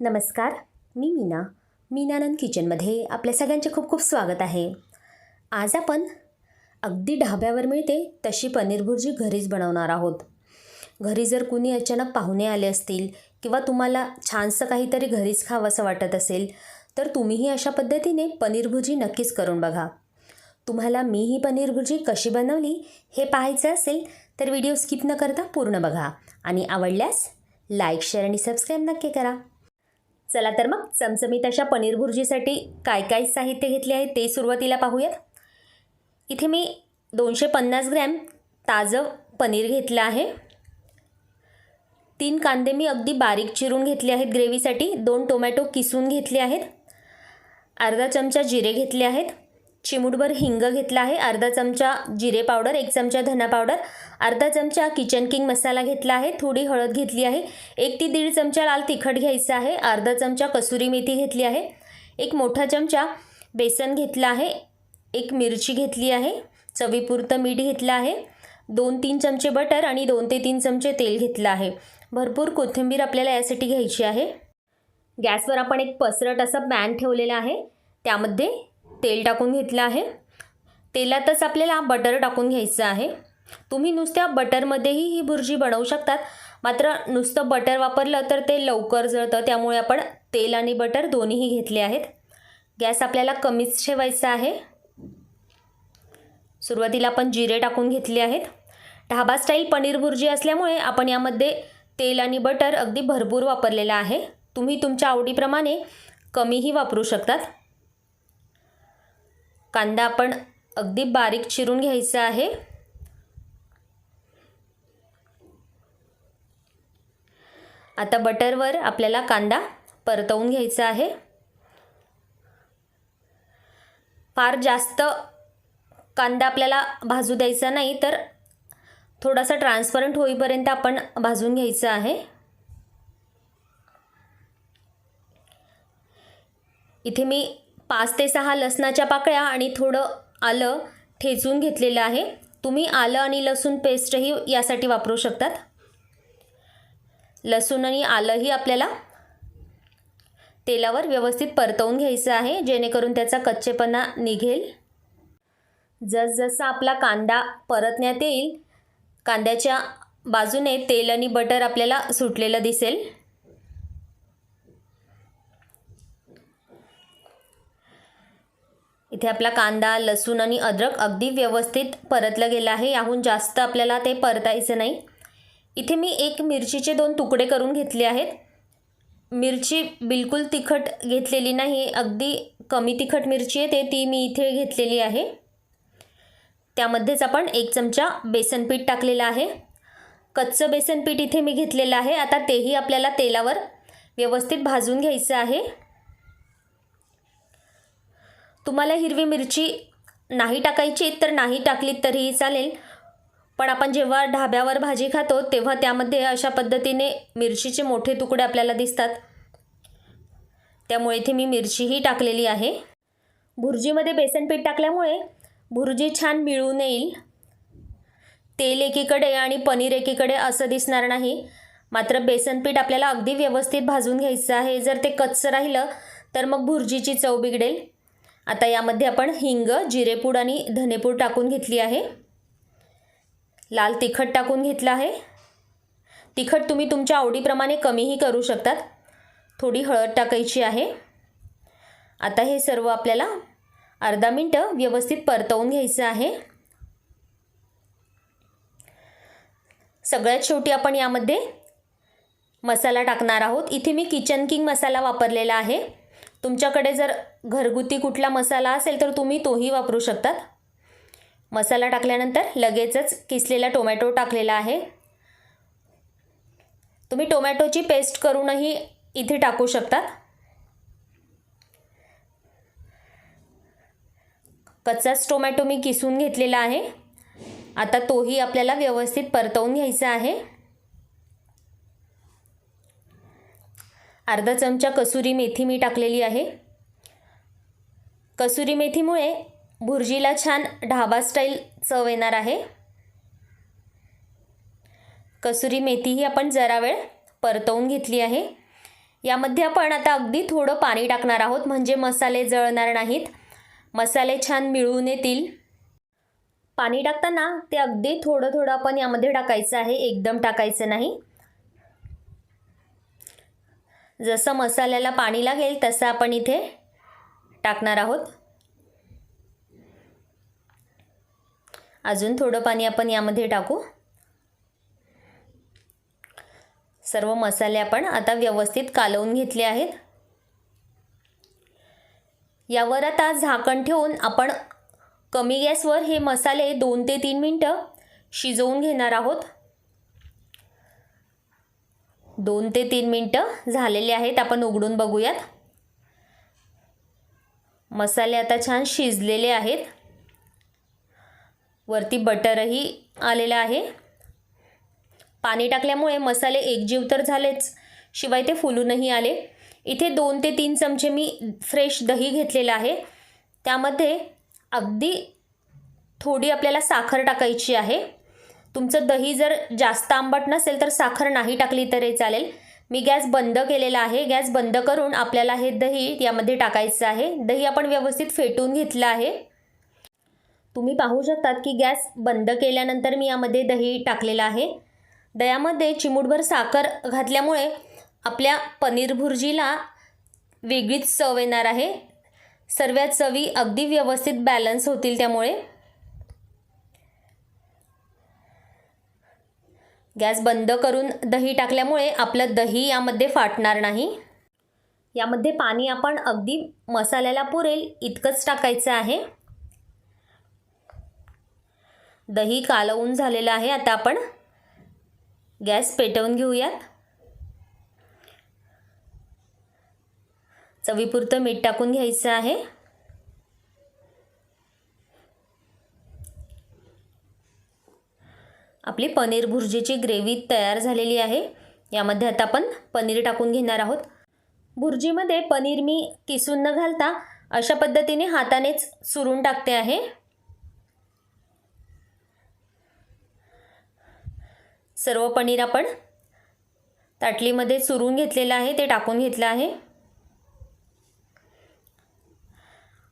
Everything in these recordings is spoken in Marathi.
नमस्कार मी मीना. मीनानंद किचनमध्ये आपल्या सगळ्यांचे खूप खूप स्वागत आहे. आज आपण अगदी ढाब्यावर मिळते तशी पनीर भुर्जी घरीच बनवणार आहोत. घरी जर कुणी अचानक पाहुणे आले असतील किंवा तुम्हाला छानसं काहीतरी घरीच खावंसं वाटत असेल तर तुम्हीही अशा पद्धतीने पनीर भुर्जी नक्कीच करून बघा. तुम्हाला मी ही पनीर भुर्जी कशी बनवली हे पाहायचं असेल तर व्हिडिओ स्किप न करता पूर्ण बघा. आणि आवडल्यास लाईक शेअर आणि सबस्क्राईब नक्की करा. चला तर मग चमचमीत अशा पनीर भुर्जीसाठी काय काय साहित्य घेतले आहे ते सुरुवातीला पाहूयात. इथे मी दोनशे पन्नास ग्रॅम ताजं पनीर घेतलं आहे. तीन कांदे मी अगदी बारीक चिरून घेतले आहेत ग्रेव्हीसाठी. दोन टोमॅटो किसून घेतले आहेत. अर्धा चमचा जिरे घेतले आहेत. चिमूटभर हिंग घेतला आहे. अर्धा चमचा जिरे पावडर एक चमचा धना पावडर अर्धा चमचा किचन किंग मसाला घेतला आहे. थोडी हळद घेतली आहे. एक ती दीड चमचा लाल तिखट घ्यायचं आहे. अर्धा चमचा कसुरी मेथी घेतली आहे. एक मोठा चमचा बेसन घेतला आहे. एक मिरची घेतली आहे. चवीपुरतं मीठ घेतलं आहे. दोन तीन चमचे बटर आणि दोन ते तीन चमचे तेल घेतलं आहे. भरपूर कोथिंबीर आपल्याला यासाठी घ्यायची आहे. गॅसवर आपण एक पसरट असा पॅन ठेवलेला आहे. त्यामध्ये तेल टाकून घेतलं आहे. तेलातच आपल्याला बटर टाकून घ्यायचं आहे. तुम्ही नुसत्या बटरमध्येही ही भुर्जी बनवू शकतात. मात्र नुसतं बटर वापरलं तर ते लवकर जळतं. त्यामुळे आपण तेल आणि बटर दोन्हीही घेतले आहेत. गॅस आपल्याला कमीच ठेवायचा आहे. सुरुवातीला आपण जिरे टाकून घेतले आहेत. ढाबा स्टाईल पनीर भुर्जी असल्यामुळे आपण यामध्ये तेल आणि बटर अगदी भरपूर वापरलेलं आहे. तुम्ही तुमच्या आवडीप्रमाणे कमीही वापरू शकतात. कांदा आपण अगदी बारीक चिरून घ्यायचा आहे. आता बटरवर आपल्याला कांदा परतवून घ्यायचा आहे. फार जास्त कांदा आपल्याला भाजू द्यायचा नाही तर थोडासा ट्रान्सपरंट होईपर्यंत आपण भाजून घ्यायचं आहे. इथे मी पाच ते सहा लसणाच्या पाकळ्या आणि थोडं आलं ठेचून घेतलेलं आहे. तुम्ही आलं आणि लसूण पेस्टही यासाठी वापरू शकतात. लसूण आणि आलंही आपल्याला तेलावर व्यवस्थित परतवून घ्यायचं आहे जेणेकरून त्याचा कच्चेपणा निघेल. जसजसा आपला कांदा परतण्यात येईल कांद्याच्या बाजूने तेल आणि बटर आपल्याला सुटलेलं दिसेल. इथे आपला कांदा लसूण आणि अद्रक अगदी व्यवस्थित परतलं गेलं आहे. याहून जास्त आपल्याला ते परतायचं नाही. इथे मी एक मिरचीचे दोन तुकडे करून घेतले आहेत. मिरची बिलकुल तिखट घेतलेली नाही. अगदी कमी तिखट मिरची आहे ते ती मी इथे घेतलेली आहे. त्यामध्येच आपण एक चमचा बेसनपीठ टाकलेलं आहे. कच्चं बेसनपीठ इथे मी घेतलेलं आहे. आता तेही आपल्याला तेलावर व्यवस्थित भाजून घ्यायचं आहे. तुम्हाला हिरवी मिरची नाही टाकायची तर नाही टाकली तरीही चालेल. पण आपण जेव्हा ढाब्यावर भाजी खातो तेव्हा त्यामध्ये अशा पद्धतीने मिरचीचे मोठे तुकडे आपल्याला दिसतात. त्यामुळे इथे मी मिरचीही टाकलेली आहे. भुर्जीमध्ये बेसन पीठ टाकल्यामुळे भुर्जी छान मिळून येईल. तेल एकीकडे आणि पनीर एकीकडे असं दिसणार नाही. मात्र बेसन पीठ आपल्याला अगदी व्यवस्थित भाजून घ्यायचं आहे. जर ते कच्चं राहिलं तर मग भुर्जीची चव बिघडेल. आता यामध्ये आपण हिंग जिरेपूड आणि धनेपूड टाकून घेतली आहे. लाल तिखट टाकून घेतलं आहे. तिखट तुम्ही तुमच्या आवडीप्रमाणे कमीही करू शकतात. थोडी हळद टाकायची आहे. आता हे सर्व आपल्याला अर्धा मिनटं व्यवस्थित परतवून घ्यायचं आहे. सगळ्यात शेवटी आपण यामध्ये मसाला टाकणार आहोत. इथे मी किचन किंग मसाला वापरलेला आहे. तुमच्याकडे जर घरगुती कुठला मसाला असेल तर तुम्ही तोही वापरू शकतात. मसाला टाकल्यानंतर लगेचच किसलेला टोमॅटो टाकलेला आहे. तुम्ही टोमॅटोची पेस्ट करूनही इथे टाकू शकतात. कच्चाच टोमॅटो मी किसून घेतलेला आहे. आता तोही आपल्याला व्यवस्थित परतवून घ्यायचा आहे. अर्धा चमचा कसुरी मेथी मी टाकलेली आहे. कसुरी मेथीमुळे भुर्जीला छान ढाबा स्टाईल चव येणार आहे. कसुरी मेथी ही आपण जरा वेळ परतवून घेतली आहे. यामध्ये आपण आता अगदी थोडं पाणी टाकणार आहोत म्हणजे मसाले जळणार नाहीत. मसाले छान मिळून येतील. पाणी टाकताना ते अगदी थोडं थोडं आपण यामध्ये टाकायचं आहे एकदम टाकायचं नाही. जसं मसाल्याला पाणी लागेल तसं आपण इथे टाकणार आहोत. अजून थोडं पाणी आपण यामध्ये टाकू. सर्व मसाले आपण आता व्यवस्थित कालवून घेतले आहेत. यावर आता झाकण ठेवून आपण कमी गॅसवर हे मसाले दोन ते तीन मिनटं शिजवून घेणार आहोत. दोन ते तीन मिनटं झालेले आहेत. आपण उघडून बघूयात. मसाले आता छान शिजलेले आहेत. वरती बटरही आलेलं आहे. पाणी टाकल्यामुळे मसाले एकजीव तर झालेच शिवाय ते फुलूनही आले. इथे दोन ते तीन चमचे मी फ्रेश दही घेतलेलं आहे. त्यामध्ये अगदी थोडी आपल्याला साखर टाकायची आहे. तुमचं दही जर जास्त आंबट नसेल तर साखर नाही टाकली तरी चालेल. मी गॅस बंद केलेला आहे. गॅस बंद करून आपल्याला हे दही यामध्ये टाकायचं आहे. दही आपण व्यवस्थित फेटून घेतलं आहे. तुम्ही पाहू शकतात की गॅस बंद केल्यानंतर मी यामध्ये दही टाकलेलं आहे. दह्यामध्ये चिमूटभर साखर घातल्यामुळे आपल्या पनीर भुर्जीला वेगळीच चव येणार आहे. सर्व चवी अगदी व्यवस्थित बॅलन्स होतील त्यामुळे. गॅस बंद करून दही टाकल्यामुळे आपलं दही यामध्ये फाटणार नाही. यामध्ये पाणी आपण अगदी मसाल्याला पुरेल इतकंच टाकायचं आहे. दही कालवून झालेलं आहे. आता आपण गॅस पेटवून घेऊयात. चवीपुरतं मीठ टाकून घ्यायचं आहे. आपली पनीर भुर्जीची ग्रेव्ही तयार झालेली आहे. यामध्ये आता आपण पनीर टाकून घेणार आहोत. भुर्जीमध्ये पनीर मी किसून न घालता अशा पद्धतीने हातानेच सुरून टाकते आहे. सर्व पनीर आपण ताटलीमध्ये चुरून घेतलेलं आहे ते टाकून घेतलं आहे.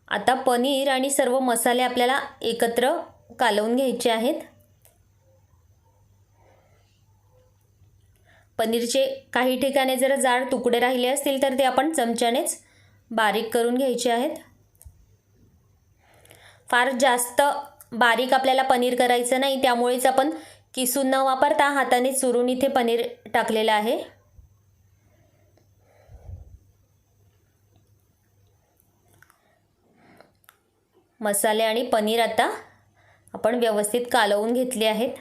आता पनीर आणि सर्व मसाले आपल्याला एकत्र कालवून घ्यायचे आहेत. पनीरचे काही ठिकाणी जर जाड तुकडे राहिले असतील तर ते आपण चमच्यानेच बारीक करून घ्यायचे आहेत. फार जास्त बारीक आपल्याला पनीर करायचं नाही त्यामुळेच आपण किसून न वापरता हाताने चुरून इथे पनीर टाकलेलं आहे. मसाले आणि पनीर आता आपण व्यवस्थित कालवून घेतले आहेत.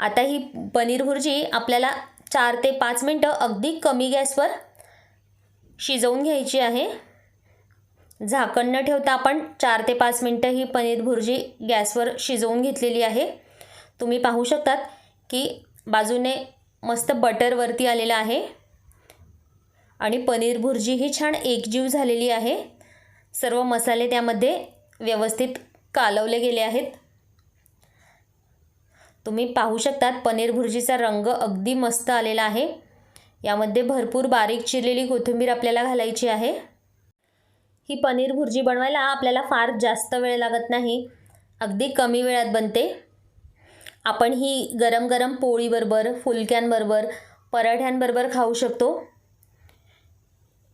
आता ही पनीर भुर्जी आपल्याला चार ते पाच मिनटं अगदी कमी गॅसवर शिजवून घ्यायची आहे. झाकण न ठेवता आपण चार ते पाच मिनटं ही पनीर भुर्जी गॅसवर शिजवून घेतलेली आहे. तुम्ही पाहू शकतात की बाजूने मस्त बटरवरती आलेलं आहे. आणि पनीर भुर्जी ही छान एकजीव झालेली आहे. सर्व मसाले त्यामध्ये व्यवस्थित कालवले गेले आहेत. तुम्ही पाहू शकतात पनीर भुर्जीचा रंग अगदी मस्त आलेला आहे. यामध्ये भरपूर बारीक चिरलेली कोथिंबीर आपल्याला घालायची आहे. ही पनीर भुर्जी बनवायला आपल्याला फार जास्त वेळ लागत नाही. अगदी कमी वेळात बनते. आपण ही गरम गरम पोळीबरोबर फुलक्यांबरोबर पराठ्यांबरोबर खाऊ शकतो.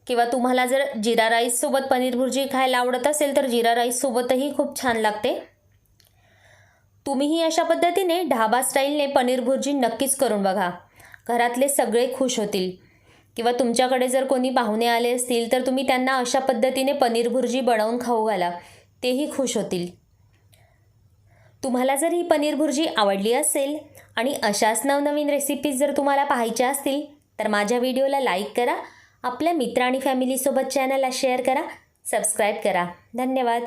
किंवा तुम्हाला जर जिरा राईससोबत पनीर भुर्जी खायला आवडत असेल तर जिरा राईससोबतही खूप छान लागते. तुम्हीही अशा पद्धतीने ढाबा स्टाईलने पनीर भुर्जी नक्कीच करून बघा. घरातले सगळे खुश होतील. किंवा तुमच्याकडे जर कोणी पाहुणे आले असतील तर तुम्ही त्यांना अशा पद्धतीने पनीर भुर्जी बनवून खाऊ घाला. तेही खुश होतील. तुम्हाला जर ही पनीर भुर्जी आवडली असेल आणि अशाच नवनवीन रेसिपीज जर तुम्हाला पाहायच्या असतील तर माझ्या व्हिडिओला लाईक करा. आपल्या मित्र आणि फॅमिलीसोबत चॅनलला शेअर करा. सबस्क्राईब करा. धन्यवाद.